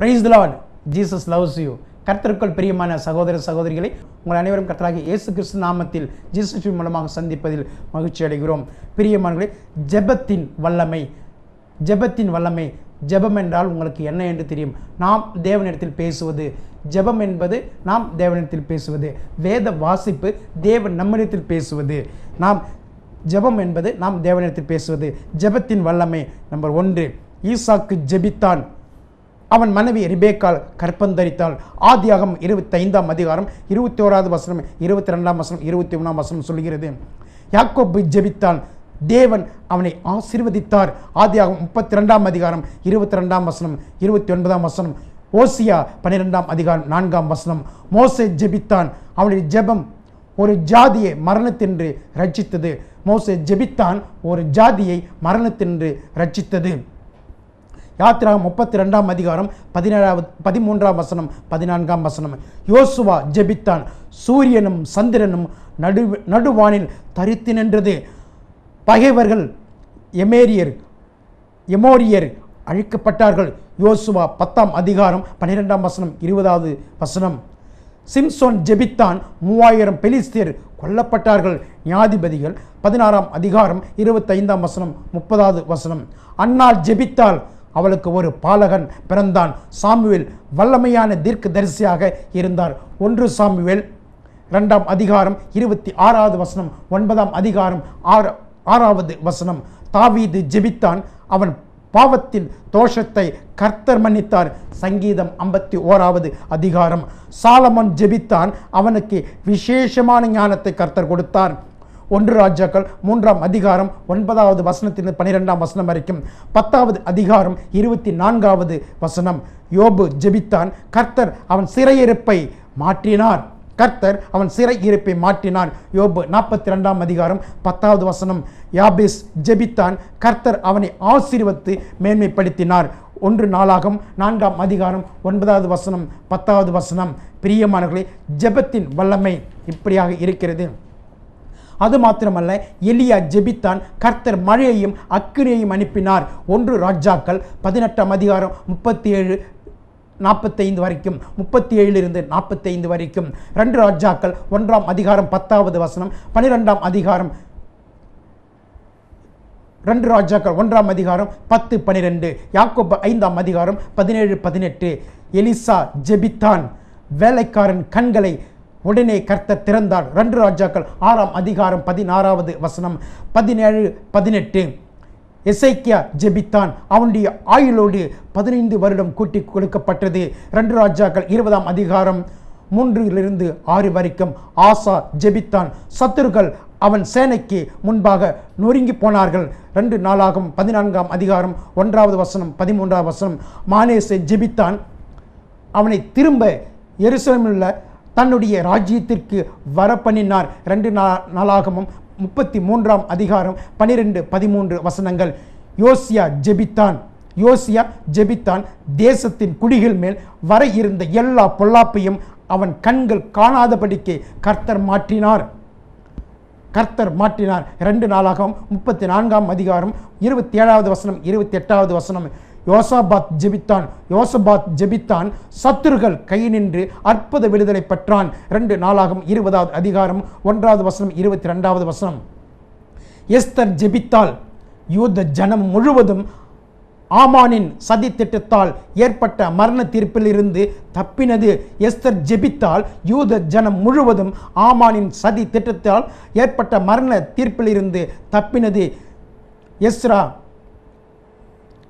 Praise lord Jesus loves you கர்த்தருக்குள் பிரியமான சகோதர சகோதரிகளை உங்கள் அனைவரும் கர்த்தராக இயேசு கிறிஸ்து நாமத்தில் ஜீசஸ் மூலமாக சந்திப்பதில் மகிழ்ச்சி அடைகிறோம். பிரியமானவர்களே ஜெபத்தின் வல்லமை ஜெபத்தின் வல்லமை ஜெபம் என்றால் உங்களுக்கு என்ன என்று தெரியும். நாம் தேவனிடத்தில் பேசுவது ஜெபம் என்பது நாம் தேவனிடத்தில் பேசுவது வேத வாசிப்பு தேவன் நம்மிடத்தில் பேசுவது. நாம் ஜெபம் என்பது நாம் தேவனிடத்தில் பேசுவது ஜெபத்தின் வல்லமை. நம்பர் ஒன்று ஈசாக்கு ஜெபித்தான். அவன் மனைவி ரிபேக்கால் கற்பந்தரித்தாள். ஆதியாகம் இருபத்தைந்தாம் அதிகாரம் இருபத்தி ஓராவது வசனம் இருபத்தி ரெண்டாம் வசனம் இருபத்தி ஒன்றாம் வசனம் சொல்கிறது யாக்கோபு ஜெபித்தான் தேவன் அவனை ஆசீர்வதித்தார். ஆதியாகம் முப்பத்தி ரெண்டாம் அதிகாரம் இருபத்தி ரெண்டாம் வசனம் இருபத்தி ஒன்பதாம் வசனம். ஓசியா பன்னிரெண்டாம் அதிகாரம் நான்காம் வசனம். மோசை ஜெபித்தான். அவனுடைய ஜெபம் ஒரு ஜாதியை மரணத்தின்று ரட்சித்தது. மோசை ஜெபித்தான் ஒரு ஜாதியை மரணத்தின்று ரட்சித்தது. யாத்திராகம் முப்பத்தி ரெண்டாம் அதிகாரம் பதினேழாவது பதிமூன்றாம் வசனம் பதினான்காம் வசனம். யோசுவா ஜெபித்தான். சூரியனும் சந்திரனும் நடு நடுவானில் தரித்து நின்றது. பகைவர்கள் எமேரியர் எமோரியர் அழிக்கப்பட்டார்கள். யோசுவா பத்தாம் அதிகாரம் பன்னிரெண்டாம் வசனம் இருபதாவது வசனம். சிம்சோன் ஜெபித்தான். மூவாயிரம் பெலிஸ்தியர் கொல்லப்பட்டார்கள். நியாதிபதிகள் பதினாறாம் அதிகாரம் இருபத்தைந்தாம் வசனம் முப்பதாவது வசனம். அன்னால் ஜெபித்தால் அவளுக்கு ஒரு பாலகன் பிறந்தான். சாமுவேல் வல்லமையான தீர்க்க தரிசியாக இருந்தார். ஒன்று சாமுவேல் ரெண்டாம் அதிகாரம் இருபத்தி ஆறாவது வசனம் ஒன்பதாம் அதிகாரம் ஆறு ஆறாவது வசனம். தாவீது ஜெபித்தான். அவன் பாவத்தின் தோஷத்தை கர்த்தர் மன்னித்தார். சங்கீதம் ஐம்பத்தி ஓராவது அதிகாரம். சாலமன் ஜெபித்தான். அவனுக்கு விசேஷமான ஞானத்தை கர்த்தர் கொடுத்தார். ஒன்று ராஜாக்கள் மூன்றாம் அதிகாரம் ஒன்பதாவது வசனத்திலிருந்து பனிரெண்டாம் வசனம் வரைக்கும். பத்தாவது அதிகாரம் இருபத்தி நான்காவது வசனம். யோபு ஜெபித்தான். கர்த்தர் அவன் சிறையிருப்பை மாற்றினார். கர்த்தர் அவன் சிறை இருப்பை மாற்றினான் யோபு நாற்பத்தி ரெண்டாம் அதிகாரம் பத்தாவது வசனம். யாபிஸ் ஜெபித்தான். கர்த்தர் அவனை ஆசீர்வத்து மேன்மைப்படுத்தினார். ஒன்று நாளாகும் நான்காம் அதிகாரம் ஒன்பதாவது வசனம் பத்தாவது வசனம். பிரியமானவர்களே ஜெபத்தின் வல்லமை இப்படியாக இருக்கிறது. அது மாத்திரமல்ல எலியா ஜெபித்தான் கர்த்தர் மழையையும் அக்கினியையும் அனுப்பினார். ஒன்று ராஜாக்கள் பதினெட்டாம் அதிகாரம் முப்பத்தி ஏழு நாற்பத்தைந்து வரைக்கும் முப்பத்தி ஏழிலிருந்து நாற்பத்தைந்து வரைக்கும். ரெண்டு ராஜாக்கள் ஒன்றாம் அதிகாரம் பத்தாவது வசனம் பனிரெண்டாம் அதிகாரம் ரெண்டு ராஜாக்கள் ஒன்றாம் அதிகாரம் பத்து பனிரெண்டு. யாக்கோப் ஐந்தாம் அதிகாரம் பதினேழு பதினெட்டு. எலிசா ஜெபித்தான். வேலைக்காரன் கண்களை உடனே கர்த்தர் திறந்தார். ரெண்டு ராஜாக்கள் ஆறாம் அதிகாரம் பதினாறாவது வசனம் பதினேழு பதினெட்டு. எசைக்கியா ஜெபித்தான். அவனுடைய ஆயுளோடு பதினைந்து வருடம் கூட்டி கொடுக்கப்பட்டது. ரெண்டு ராஜாக்கள் இருபதாம் அதிகாரம் மூன்றிலிருந்து ஆறு வரைக்கும் ஆசா ஜெபித்தான். சத்துருக்கள் அவன் சேனைக்கு முன்பாக நொறுங்கி போனார்கள். ரெண்டு நாளாகும் பதினான்காம் அதிகாரம் ஒன்றாவது வசனம் பதிமூன்றாவது வசனம். மானேசை ஜெபித்தான். அவனை திரும்ப எருசலேமில் தன்னுடைய ராஜ்யத்திற்கு வர பண்ணினார் ரெண்டு நாளாகமும் முப்பத்தி மூன்றாம் அதிகாரம் பனிரெண்டு பதிமூன்று வசனங்கள். யோசியா ஜெபித்தான். யோசியா ஜெபித்தான். தேசத்தின் குடிகள் மேல் வர இருந்த எல்லா பொல்லாப்பையும் அவன் கண்கள் காணாதபடிக்கு கர்த்தர் மாற்றினார். கர்த்தர் மாற்றினார். ரெண்டு நாளாகவும் முப்பத்தி நான்காம் அதிகாரம் இருபத்தி ஏழாவது வசனம் இருபத்தி எட்டாவது வசனம். யோசாபாத் ஜெபித்தான். யோசபாத் ஜெபித்தான். சத்துருகள் கை நின்று அற்புத விடுதலை பெற்றான். ரெண்டு நாளாகும் இருபதாவது அதிகாரம் ஒன்றாவது வசனம் இருபத்தி ரெண்டாவது வசனம். எஸ்தர் ஜெபித்தால் யூத ஜனம் முழுவதும் ஆமானின் சதி திட்டத்தால் ஏற்பட்ட மரண தீர்ப்பிலிருந்து தப்பினது. எஸ்தர் ஜெபித்தால் யூத ஜனம் முழுவதும் ஆமானின் சதி திட்டத்தால் ஏற்பட்ட மரண தீர்ப்பிலிருந்து தப்பினது. எஸ்ரா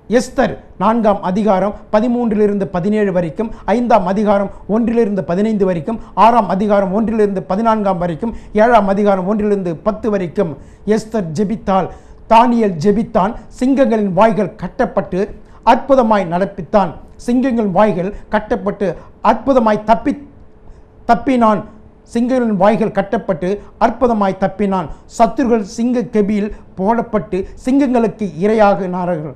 எஸ்தர் நான்காம் அதிகாரம் பதிமூன்றிலிருந்து பதினேழு வரைக்கும் ஐந்தாம் அதிகாரம் ஒன்றிலிருந்து பதினைந்து வரைக்கும் ஆறாம் அதிகாரம் ஒன்றிலிருந்து பதினான்காம் வரைக்கும் ஏழாம் அதிகாரம் ஒன்றிலிருந்து பத்து வரைக்கும். எஸ்தர் ஜெபித்தால் தானியல் ஜெபித்தான் சிங்கங்களின் வாய்கள் கட்டப்பட்டு அற்புதமாய் நடப்பித்தான். சிங்கங்களின் வாய்கள் கட்டப்பட்டு அற்புதமாய் தப்பி தப்பினான். சிங்கங்களின் வாய்கள் கட்டப்பட்டு அற்புதமாய் தப்பினான். சத்துருகள் சிங்க கெபியில் போடப்பட்டு சிங்கங்களுக்கு இரையாகினார்கள்.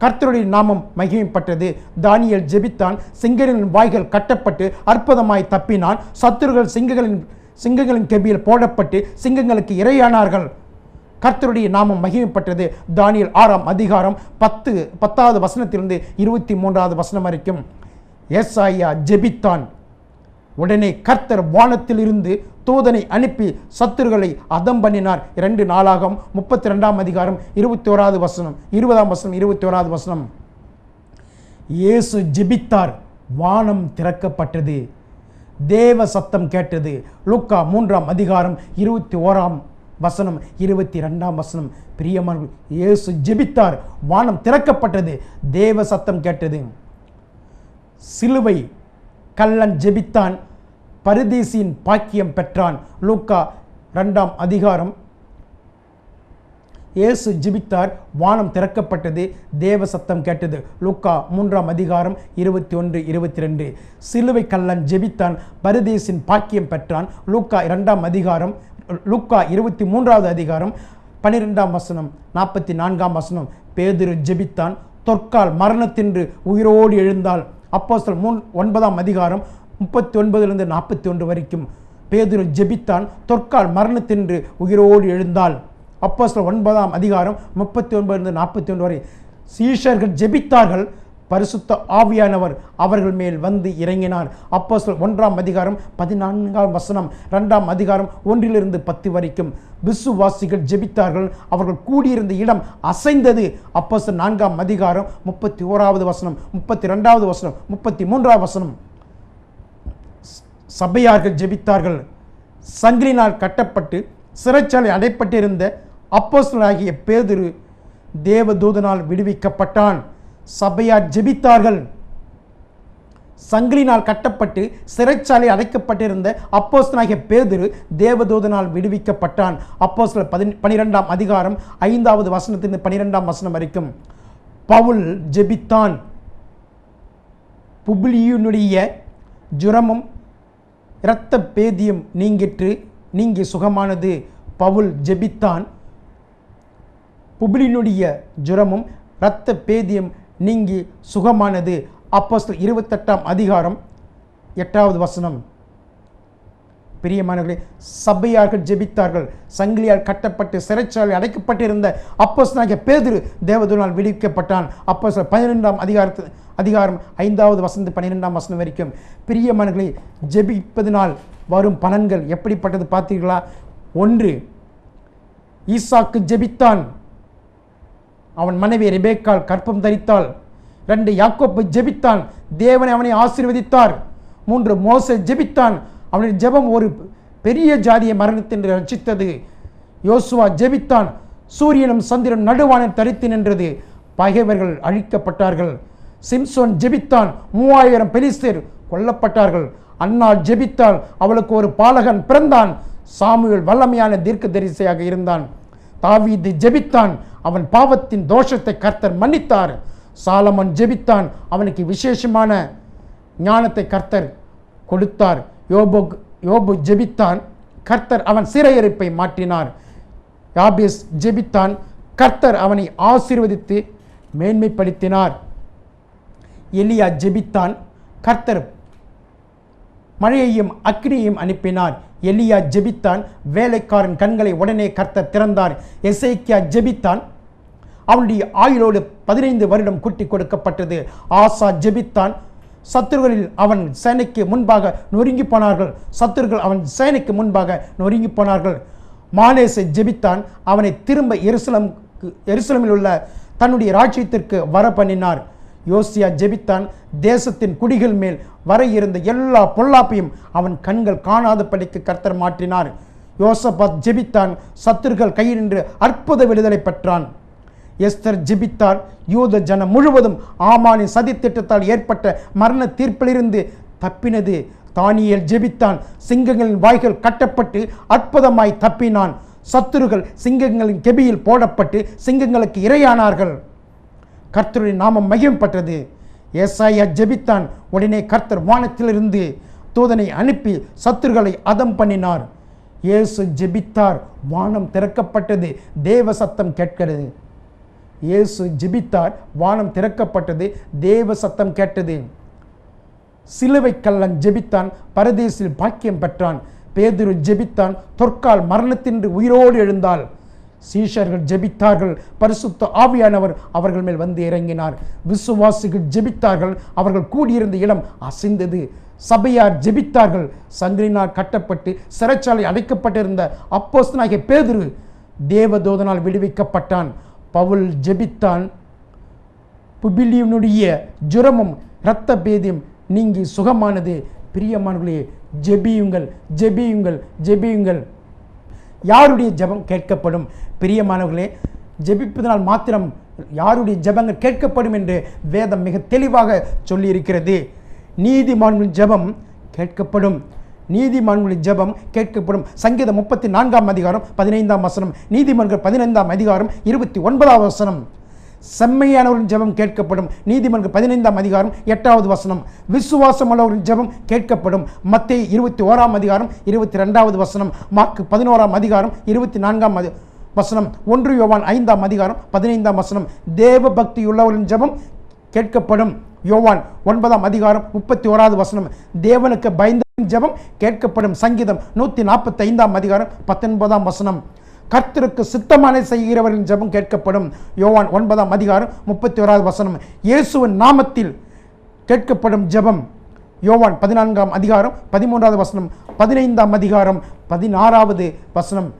கர்த்தருடைய நாமம் மகிமைப்பட்டது. தானியல் ஜெபித்தான் சிங்கங்களின் வாய்கள் கட்டப்பட்டு அற்புதமாய் தப்பினான் சத்துருகள் சிங்கங்களின் சிங்கங்களின் கெபியில் போடப்பட்டு சிங்கங்களுக்கு இரையானார்கள். கர்த்தருடைய நாமம் மகிமைப்பட்டது. தானியல் ஆறாம் அதிகாரம் பத்து பத்தாவது வசனத்திலிருந்து இருபத்தி மூன்றாவது வசனம் வரைக்கும் ஏசாயா ஜெபித்தான். உடனே கர்த்தர் வானத்தில் இருந்து தூதனை அனுப்பி சத்துருகளை அதம் பண்ணினார். இரண்டு நாளாகம் முப்பத்தி ரெண்டாம் அதிகாரம் இருபத்தி ஓராவது வசனம் இருபதாம் வசனம் இருபத்தி ஓராவது வசனம். இயேசு ஜெபித்தார். வானம் திறக்கப்பட்டது. தேவ சத்தம் கேட்டது. லுக்கா மூன்றாம் அதிகாரம் இருபத்தி ஓராம் வசனம் இருபத்தி ரெண்டாம் வசனம். பிரியமான இயேசு ஜெபித்தார். வானம் திறக்கப்பட்டது. தேவ சத்தம் கேட்டது. சிலுவை கள்ளன் ஜெபித்தான். பரதேசியின் பாக்கியம் பெற்றான். லூக்கா ரெண்டாம் அதிகாரம். இயேசு ஜெபித்தார் வானம் திறக்கப்பட்டது தேவ சத்தம் கேட்டது. லுக்கா மூன்றாம் அதிகாரம் இருபத்தி ஒன்று இருபத்தி ரெண்டு சிலுவை கல்லன் ஜெபித்தான் பரதேசின் பாக்கியம் பெற்றான். லூக்கா இரண்டாம் அதிகாரம் லுக்கா இருபத்தி மூன்றாவது அதிகாரம் பன்னிரெண்டாம் வசனம் நாற்பத்தி நான்காம் வசனம். பேதுரு ஜெபித்தான் தொற்கால் மரணத்தின்று உயிரோடு எழுந்தாள். அப்போஸ்தலர் மூன் ஒன்பதாம் அதிகாரம் முப்பத்தி ஒன்பதுலேருந்து நாற்பத்தி ஒன்று வரைக்கும். பேதுரு ஜெபித்தான். தொற்கால் மரணத்தின்று உயிரோடு எழுந்தாள். சில ஒன்பதாம் அதிகாரம் முப்பத்தி ஒன்பதுலேருந்து நாற்பத்தி ஒன்று வரை. சீஷர்கள் ஜெபித்தார்கள். பரிசுத்த ஆவியானவர் அவர்கள் மேல் வந்து இறங்கினார். அப்போஸ்தலர் ஒன்றாம் அதிகாரம் பதினான்காம் வசனம் ரெண்டாம் அதிகாரம் ஒன்றிலிருந்து பத்து வரைக்கும். விசுவாசிகள் ஜெபித்தார்கள். அவர்கள் கூடியிருந்த இடம் அசைந்தது. அப்போஸ்தலர் நான்காம் அதிகாரம் முப்பத்தி ஓராவது வசனம் முப்பத்தி ரெண்டாவது வசனம் முப்பத்தி மூன்றாவது வசனம். சபையார்கள் ஜெபித்தார்கள். சங்கிலினால் கட்டப்பட்டு சிறைச்சாலை அடைப்பட்டிருந்த அப்போஸ்தலாகிய பேதுரு தேவதூதனால் விடுவிக்கப்பட்டான். சபையார் ஜெபித்தார்கள். சங்கிலினால் கட்டப்பட்டு சிறைச்சாலை அடைக்கப்பட்டிருந்த அப்போஸ்தனாகிய பேதுரு தேவதூதனால் விடுவிக்கப்பட்டான். அப்போஸ்ல பதின் பனிரெண்டாம் அதிகாரம் ஐந்தாவது வசனத்திலிருந்து பனிரெண்டாம் வசனம் வரைக்கும். பவுல் ஜெபித்தான். புபிலியுனுடைய ஜுரமும் இரத்த பேதியம் நீங்கிற்று நீங்கி சுகமானது. பவுல் ஜெபித்தான். புபிலினுடைய ஜுரமும் இரத்த பேதியம் நீங்கி சுகமானது. அப்போஸ்தலர் இருபத்தெட்டாம் அதிகாரம் எட்டாவது வசனம். பிரியமானவர்களே சபையார்கள் ஜெபித்தார்கள். சங்கிலியால் கட்டப்பட்டு சிறைச்சாலை அடைக்கப்பட்டிருந்த அப்போஸ்தலனாகிய பேதுரு தேவதூனால் விடுவிக்கப்பட்டான். அப்போஸ்தலர் பன்னிரெண்டாம் அதிகாரத்து அதிகாரம் ஐந்தாவது வசந்து பன்னிரெண்டாம் வசனம் வரைக்கும் பிரியமானவர்களே ஜெபிப்பதினால் வரும் பலன்கள் எப்படிப்பட்டது பார்த்தீர்களா? ஒன்று ஈசாக்கு ஜெபித்தான். அவன் மனைவி ரெபேக்கால் கற்பம் தரித்தாள். ரெண்டு யாக்கோப்பு ஜெபித்தான். தேவனை அவனை ஆசீர்வதித்தார். மூன்று மோச ஜெபித்தான். அவனுடைய ஜெபம் ஒரு பெரிய ஜாதியை மரணத்தின்று ரட்சித்தது. யோசுவா ஜெபித்தான். சூரியனும் சந்திரன் நடுவான தரித்து நின்றது. பகைவர்கள் அழிக்கப்பட்டார்கள். சிம்சோன் ஜெபித்தான். மூவாயிரம் பெலிஸ்தர் கொல்லப்பட்டார்கள். அன்னாள் ஜெபித்தால் அவளுக்கு ஒரு பாலகன் பிறந்தான். சாமுவேல் வல்லமையான தீர்க்க தரிசையாக இருந்தான். தாவீது ஜெபித்தான். அவன் பாவத்தின் தோஷத்தை கர்த்தர் மன்னித்தார். சாலமன் ஜெபித்தான். அவனுக்கு விசேஷமான ஞானத்தை கர்த்தர் கொடுத்தார். யோபு யோபு ஜெபித்தான் கர்த்தர் அவன் சிறையறுப்பை மாற்றினார். யாபிஸ் ஜெபித்தான் கர்த்தர் அவனை ஆசீர்வதித்து மேன்மைப்படுத்தினார். எலியா ஜெபித்தான் கர்த்தர் மழையையும் அக்னியையும் அனுப்பினார். எலியா ஜெபித்தான் வேலைக்காரன் கண்களை உடனே கர்த்தர் திறந்தார். எசைக்கியா ஜெபித்தான் அவனுடைய ஆயுளோடு பதினைந்து வருடம் கூட்டி கொடுக்கப்பட்டது. ஆசா ஜெபித்தான் சத்துருகளில் அவன் சேனைக்கு முன்பாக நொறுங்கி போனார்கள். சத்துருகள் அவன் சேனைக்கு முன்பாக நொறுங்கி போனார்கள். மானேசை ஜெபித்தான். அவனை திரும்ப எருசலம் எருசலமில் உள்ள தன்னுடைய ராஜ்யத்திற்கு வர பண்ணினார் யோசியா ஜெபித்தான். தேசத்தின் குடிகள் மேல் வர இருந்த எல்லா பொல்லாப்பையும் அவன் கண்கள் காணாத படிக்கு கர்த்தர் மாற்றினார். யோசபாத் ஜெபித்தான். சத்துருகள் கையினின்று அற்புத விடுதலை பெற்றான். எஸ்தர் ஜெபித்தார் யூத ஜனம் முழுவதும் ஆமானின் சதித்திட்டத்தால் ஏற்பட்ட மரண தீர்ப்பிலிருந்து தப்பினது. தானியல் ஜெபித்தான். சிங்கங்களின் வாய்கள் கட்டப்பட்டு அற்புதமாய் தப்பினான். சத்துருகள் சிங்கங்களின் கெபியில் போடப்பட்டு சிங்கங்களுக்கு இரையானார்கள். கர்த்தருடைய நாமம் மகிம்பட்டது ஏசாயா ஜெபித்தான். உடனே கர்த்தர் வானத்திலிருந்து தூதனை அனுப்பி சத்துருகளை அதம் பண்ணினார். இயேசு ஜெபித்தார். வானம் திறக்கப்பட்டது. தேவ சத்தம் கேட்கிறது. இயேசு ஜெபித்தார் வானம் திறக்கப்பட்டது தேவ சத்தம் கேட்டது. சிலுவை கல்லன் ஜெபித்தான் பரதேசில் பாக்கியம் பெற்றான். பேதுரு ஜெபித்தான் தொற்கால் மரணத்தின்று உயிரோடு எழுந்தாள். சீஷர்கள் ஜெபித்தார்கள் பரிசுத்த ஆவியானவர் அவர்கள் மேல் வந்து இறங்கினார். விசுவாசிகள் ஜெபித்தார்கள் அவர்கள் கூடியிருந்த இடம் அசைந்தது. சபையார் ஜெபித்தார்கள் சங்கிலினால் கட்டப்பட்டு சிறைச்சாலை அடைக்கப்பட்டிருந்த அப்போஸ்தனாகிய பேதுரு தேவதோதனால் விடுவிக்கப்பட்டான். பவுல் ஜெபித்தான். புபிலியனுடைய ஜுரமும் இரத்த பேதியும் நீங்கி சுகமானது. பிரியமானவர்களே ஜெபியுங்கள் ஜெபியுங்கள் ஜெபியுங்கள். யாருடைய ஜெபம் கேட்கப்படும்? பிரியமானவர்களே ஜெபிப்பதனால் மாத்திரம் யாருடைய ஜெபங்கள் கேட்கப்படும் என்று வேதம் மிக தெளிவாக சொல்லியிருக்கிறது. நீதிமான்களின் ஜெபம் கேட்கப்படும். நீதிமான்களின் ஜெபம் கேட்கப்படும். சங்கீதம் முப்பத்தி நான்காம் அதிகாரம் பதினைந்தாம் வசனம். நீதிமன்றம் பதினைந்தாம் அதிகாரம் இருபத்தி ஒன்பதாம் வசனம். செம்மையானவரின் ஜெபம் கேட்கப்படும். நீதிமன்றம் பதினைந்தாம் அதிகாரம் எட்டாவது வசனம். விசுவாசம் உள்ளவரின் ஜெபம் கேட்கப்படும். மத்திய இருபத்தி ஓராம் அதிகாரம் இருபத்தி ரெண்டாவது வசனம். மார்க் பதினோராம் அதிகாரம் இருபத்தி நான்காம் வசனம். ஒன்று யோவான் ஐந்தாம் அதிகாரம் பதினைந்தாம் வசனம். தேவ பக்தி உள்ளவரின் ஜெபம் கேட்கப்படும். யோவான் ஒன்பதாம் அதிகாரம் முப்பத்தி ஓராவது வசனம். தேவனுக்கு பயந்த ஜெபம் கேட்கப்படும் சங்கீதம் நூற்றி நாற்பத்தி ஐந்தாம் அதிகாரம் பத்தொன்பதாம் வசனம். கர்த்தருக்கு சித்தமான செய்கிறவரின் ஜெபம் கேட்கப்படும். யோவான் ஒன்பதாம் அதிகாரம் முப்பத்தி ஓராவது வசனம். இயேசுவின் நாமத்தில் கேட்கப்படும் ஜெபம். யோவான் பதினான்காம் அதிகாரம் பதிமூன்றாவது வசனம். பதினைந்தாம் அதிகாரம் பதினாறாவது வசனம்.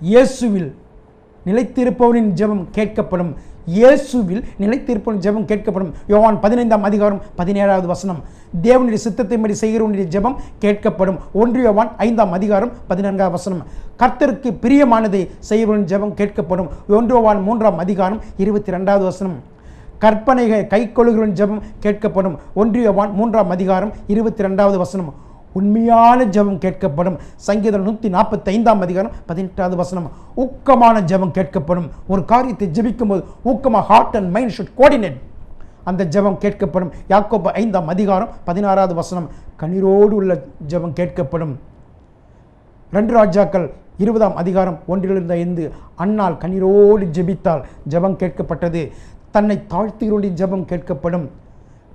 இயேசுவில் நிலைத்திருப்பவரின் ஜெபம் கேட்கப்படும். இயேசுவில் நிலைத்திருப்பவன் ஜெபம் கேட்கப்படும். யோவான் பதினைந்தாம் அதிகாரம் பதினேழாவது வசனம். தேவனுடைய சித்தத்தின்படி செய்கிறவனுடைய ஜெபம் கேட்கப்படும். ஒன்று யோவான் ஐந்தாம் அதிகாரம் பதினான்காவது வசனம். கர்த்தருக்கு பிரியமானதை செய்வன் ஜெபம் கேட்கப்படும். ஒன்றுவான் மூன்றாம் அதிகாரம் இருபத்தி ரெண்டாவது வசனம். கற்பனைகள் கைக்கொள்ளுகளின் ஜெபம் கேட்கப்படும். ஒன்று யோவான் மூன்றாம் அதிகாரம் இருபத்தி ரெண்டாவது வசனம். உண்மையான ஜெபம் கேட்கப்படும். சங்கீதம் நூற்றி நாற்பத்தி ஐந்தாம் அதிகாரம் பதினெட்டாவது வசனம். ஊக்கமான ஜெபம் கேட்கப்படும். ஒரு காரியத்தை ஜெபிக்கும்போது ஊக்கமாக heart and mind should coordinate அந்த ஜெபம் கேட்கப்படும். யாக்கோப்ப ஐந்தாம் அதிகாரம் பதினாறாவது வசனம். கண்ணீரோடு உள்ள ஜெபம் கேட்கப்படும். ரெண்டு ராஜாக்கள் இருபதாம் அதிகாரம் ஒன்றிலிருந்த ஐந்து. அன்னால் கண்ணீரோடு ஜெபித்தால் ஜெபம் கேட்கப்பட்டது. தன்னை தாழ்த்துகிறோடி ஜெபம் கேட்கப்படும்.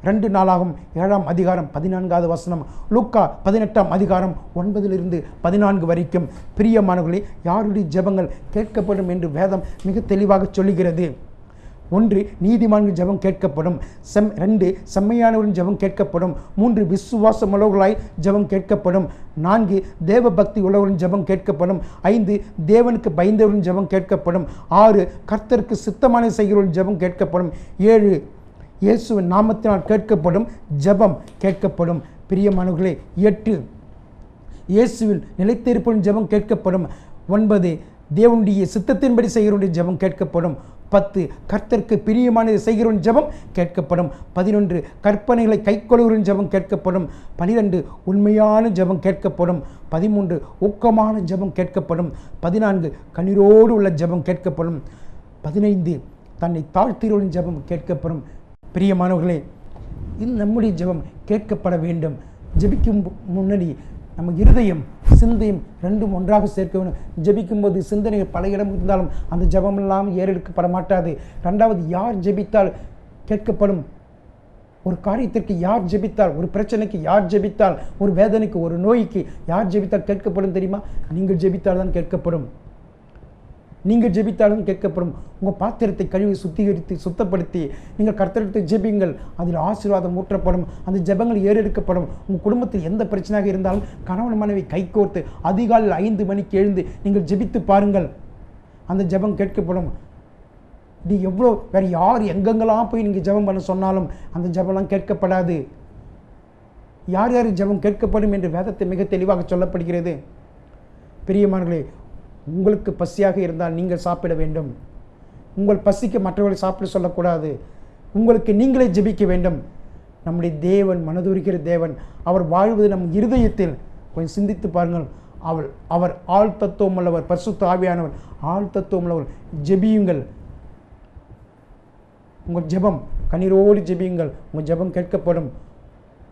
ரெண்டு நாளாகும். ஏழாம் அதிகாரம் பதினான்காவது வசனம். லூக்கா பதினெட்டாம் அதிகாரம் ஒன்பதிலிருந்து பதினான்கு வரைக்கும். பிரியமானவர்களே யாருடைய ஜெபங்கள் கேட்கப்படும் என்று வேதம் மிக தெளிவாக சொல்லுகிறது. ஒன்று நீதிமான்கள் ஜெபம் கேட்கப்படும். செம் ரெண்டு செம்மையானவரின் ஜெபம் கேட்கப்படும். மூன்று விசுவாசம் உள்ளவர்களாய் ஜெபம் கேட்கப்படும். நான்கு தேவ பக்தி உள்ளவரின் ஜெபம் கேட்கப்படும். ஐந்து தேவனுக்கு பயந்தவரின் ஜெபம் கேட்கப்படும். ஆறு கர்த்தருக்கு சித்தமான செய்கிறவரின் ஜெபம் கேட்கப்படும். ஏழு இயேசுவின் நாமத்தினால் கேட்கப்படும் ஜெபம் கேட்கப்படும். பிரியமானவர்களே எட்டு இயேசுவில் நிலைத்திருப்பின் ஜெபம் கேட்கப்படும். ஒன்பது தேவனுடைய சித்தத்தின்படி செய்கிறவனுடைய ஜெபம் கேட்கப்படும். பத்து கர்த்தருக்கு பிரியமானது செய்கிறவன் ஜெபம் கேட்கப்படும். பதினொன்று கற்பனைகளை கைக்கொள்கிறவன் ஜெபம் கேட்கப்படும். பனிரெண்டு உண்மையான ஜெபம் கேட்கப்படும். பதிமூன்று ஊக்கமான ஜெபம் கேட்கப்படும். பதினான்கு கண்ணீரோடு உள்ள ஜெபம் கேட்கப்படும். பதினைந்து தன்னை தாழ்த்திரவன் ஜெபம் கேட்கப்படும். பிரியமானவர்களே இது நம்முடைய ஜெபம் கேட்கப்பட வேண்டும். ஜெபிக்கும் முன்னாடி நம்ம இருதயம் சிந்தையும் ரெண்டும் ஒன்றாக சேர்க்க வேண்டும். ஜெபிக்கும்போது சிந்தனைகள் பல இடம் இருந்தாலும் அந்த ஜெபமெல்லாம் ஏறெடுக்கப்பட மாட்டாது. ரெண்டாவது யார் ஜெபித்தால் கேட்கப்படும்? ஒரு காரியத்திற்கு யார் ஜெபித்தால் ஒரு பிரச்சனைக்கு யார் ஜெபித்தால் ஒரு வேதனைக்கு ஒரு நோய்க்கு யார் ஜெபித்தால் கேட்கப்படும் தெரியுமா? நீங்கள் ஜெபித்தால் தான் கேட்கப்படும். நீங்கள் ஜெபித்தாலும் கேட்கப்படும். உங்கள் பாத்திரத்தை கழுவி சுத்திகரித்து சுத்தப்படுத்தி நீங்கள் கர்த்தரிடத்தை ஜெபிங்கள் அதில் ஆசீர்வாதம் ஊற்றப்படும். அந்த ஜெபங்கள் ஏறெடுக்கப்படும். உங்கள் குடும்பத்தில் எந்த பிரச்சனையாக இருந்தாலும் கணவன் மனைவி கைகோர்த்து அதிகாலையில் ஐந்து மணிக்கு எழுந்து நீங்கள் ஜெபித்து பாருங்கள். அந்த ஜெபம் கேட்கப்படும். இது எவ்வளோ வேறு யார் எங்கெங்கெல்லாம் போய் நீங்கள் ஜெபம் பண்ண சொன்னாலும் அந்த ஜெபம்லாம் கேட்கப்படாது. யார் யார் ஜெபம் கேட்கப்படும் என்று வேதத்தை மிக தெளிவாக சொல்லப்படுகிறது. பிரியமானங்களே உங்களுக்கு பசியாக இருந்தால் நீங்கள் சாப்பிட வேண்டும். உங்கள் பசிக்கு மற்றவர்களை சாப்பிட சொல்லக்கூடாது. உங்களுக்கு நீங்களே ஜெபிக்க வேண்டும். நம்முடைய தேவன் மனதுரிக்கிற தேவன் அவர் வாழ்வது நம் இருதயத்தில். கொஞ்சம் சிந்தித்து பாருங்கள். அவள் அவர் ஆள் தத்துவம் உள்ளவர் பரிசுத்த ஆவியானவர் ஆள் தத்துவம் உள்ளவர் ஜெபியுங்கள். உங்கள் ஜெபம் கண்ணீரோடு ஜெபியுங்கள். உங்கள் ஜெபம் கேட்கப்படும்.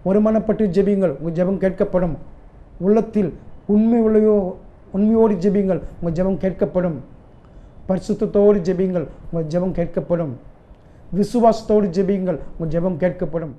ஒருமனப்பட்டு ஜெபியுங்கள். உங்கள் ஜெபம் கேட்கப்படும். உள்ளத்தில் உண்மை உள்ளவோ உண்மையோடு ஜெபியுங்கள். உங்கள் ஜெபம் கேட்கப்படும். பரிசுத்தோடு ஜெபியுங்கள். உங்கள் ஜெபம் கேட்கப்படும். விசுவாசத்தோடு ஜெபியுங்கள். உங்கள் ஜெபம் கேட்கப்படும்.